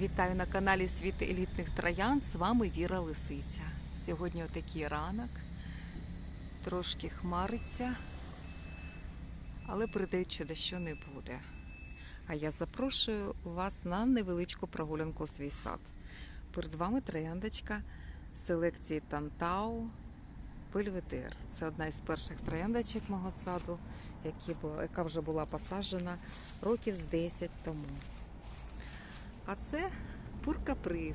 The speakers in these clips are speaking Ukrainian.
Вітаю на каналі Світ елітних троян. З вами Віра Лисиця. Сьогодні отакий ранок. Трошки хмариться, але передають, що дощу не буде. А я запрошую вас на невеличку прогулянку у свій сад. Перед вами трояндочка селекції Тантау Пельветер. Це одна із перших трояндочок мого саду, яка вже була посаджена років з 10 тому. А це пуркаприз.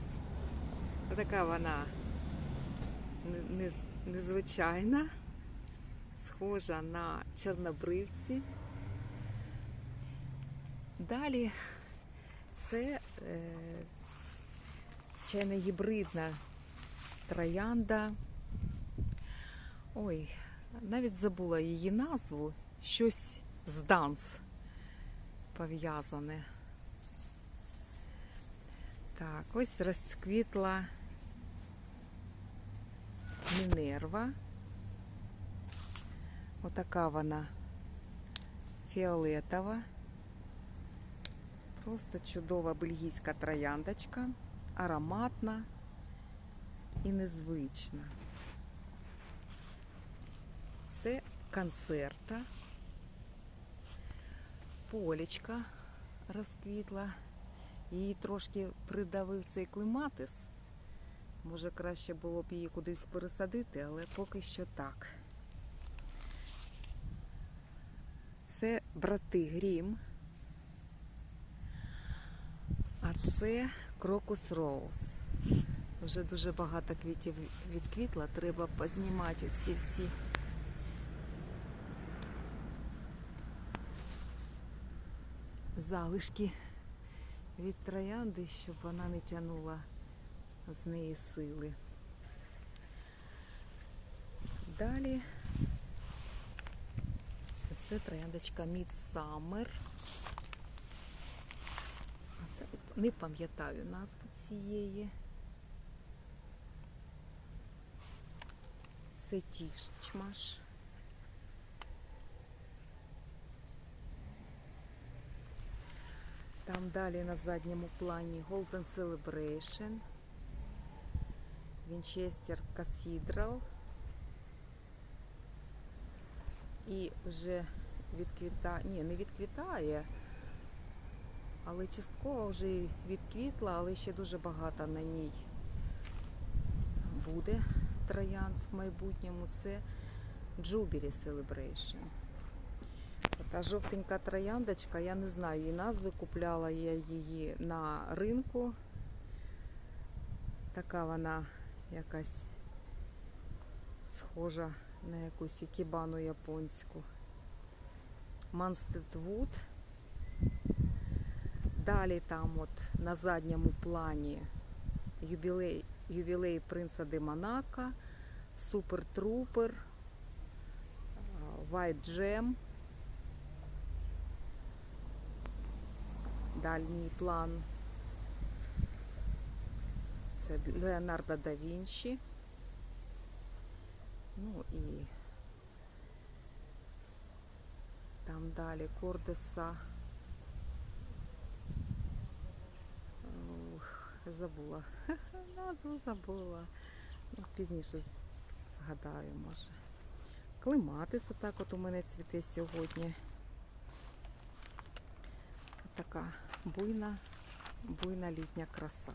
Така вона не- не- незвичайна, схожа на чорнобривці. Далі це е, чайно гібридна троянда. Ой, навіть забула її назву. Щось з данс пов'язане. Так, ось розквітла Мінерва. Отака вона фіолетова. Просто чудова бельгійська трояндочка, ароматна і незвична. Це концерта. Полічка розквітла. Її трошки придавив цей клематис. Може, краще було б її кудись пересадити, але поки що так. Це брати Грім. А це Крокус Роуз. Вже дуже багато квітів відквітла. Треба познімати оці всі. Залишки від троянди, щоб вона не тягнула з неї сили. Далі це трояндочка Midsummer. Це не пам'ятаю назву цієї. Це тішчмаш. Там далі на задньому плані Golden Celebration, Winchester Cathedral. І вже відквітає, ні, не відквітає, але частково вже відквітла, але ще дуже багато на ній буде троянд в майбутньому. Це Jubilee Celebration. Та жовтенька трояндочка, я не знаю її назви, купляла я її на ринку. Така вона якась схожа на якусь ікебану японську. Манстед Вуд. Далі там от на задньому плані юбілей, ювілей принца де Монако, Супер Трупер, White Gem. Дальній план. Це Леонардо да Вінчі. Ну і там далі Кордеса. Забула. Назву забула. Ну, пізніше згадаю, може. Клематис отак от у мене цвіте сьогодні. Така буйна, буйна літня краса.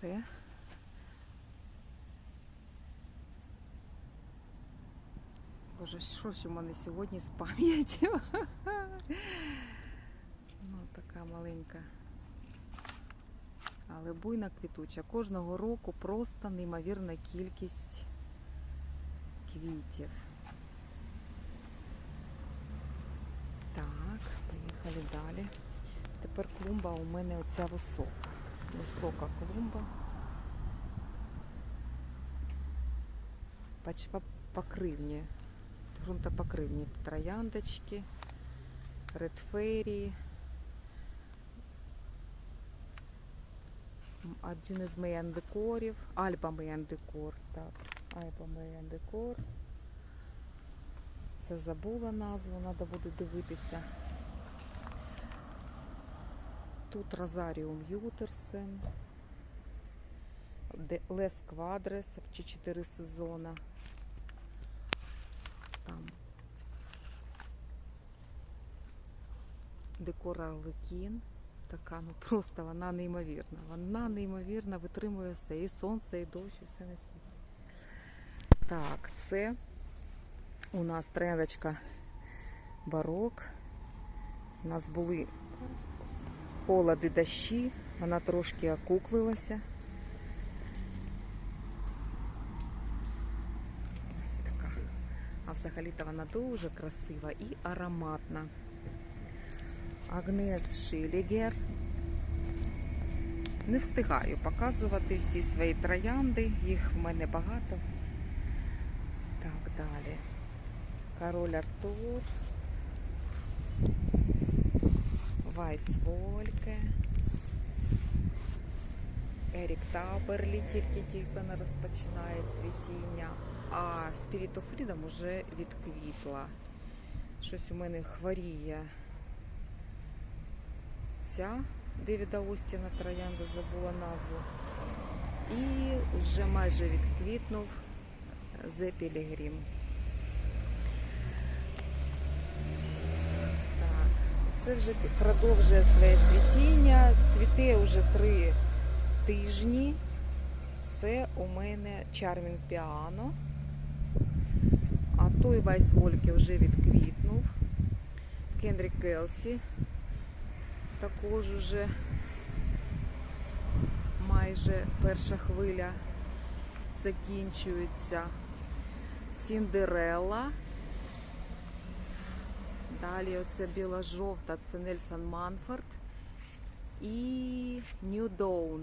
Це Боже, що ж у мене сьогодні з пам'яттю? Ну, така маленька. Але буйна квітуча. Кожного року просто неймовірна кількість квітів. Так, поїхали далі. Тепер клумба у мене оця висока. Висока клумба. Поч- Покривні, ґрунтопокривні трояндочки, редферії. Один із меяндекорів, Альба меяндекор, так, Альба меяндекор. Це забула назву, треба буде дивитися. Тут Розаріум Ютерсен, Лес Квадрес, чи 4 сезона. Там Декор Арлекін. Така, ну просто вона неймовірна. Вона неймовірна, витримує все. І сонце, і дощ, і все на світі. Так, це у нас трендочка барок. У нас були холоди дощі, вона трошки окуклилася. Ось така. А взагалі-то вона дуже красива і ароматна. Агнес Шилігер. Не встигаю показувати всі свої троянди, їх в мене багато. Так, далі. Король Артур. Вайс Вольке. Ерік Таберлі тільки-тільки не розпочинає цвітіння. А Spirit of Freedom уже відквітла. Щось у мене хворіє ця Девіда Остіна троянда забула назву. І вже майже відквітнув The Pilgrim. Так, це вже продовжує своє цвітіння. Цвіте вже три тижні. Це у мене Charming Piano. А той Вайс Вольке вже відквітнув. Кендрік Келсі також уже майже перша хвиля закінчується. Сіндерелла. Далі оце біла-жовта, це Нельсон Манфорд і New Dawn.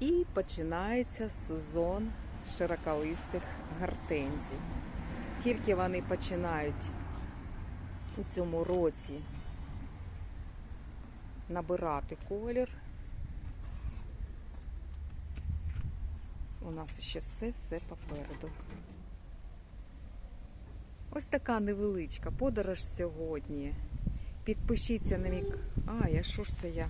І починається сезон широколистих гортензій. Тільки вони починають у цьому році набирати колір. У нас ще все-все попереду. Ось така невеличка подорож сьогодні. Підпишіться на мій... А, я що ж це я?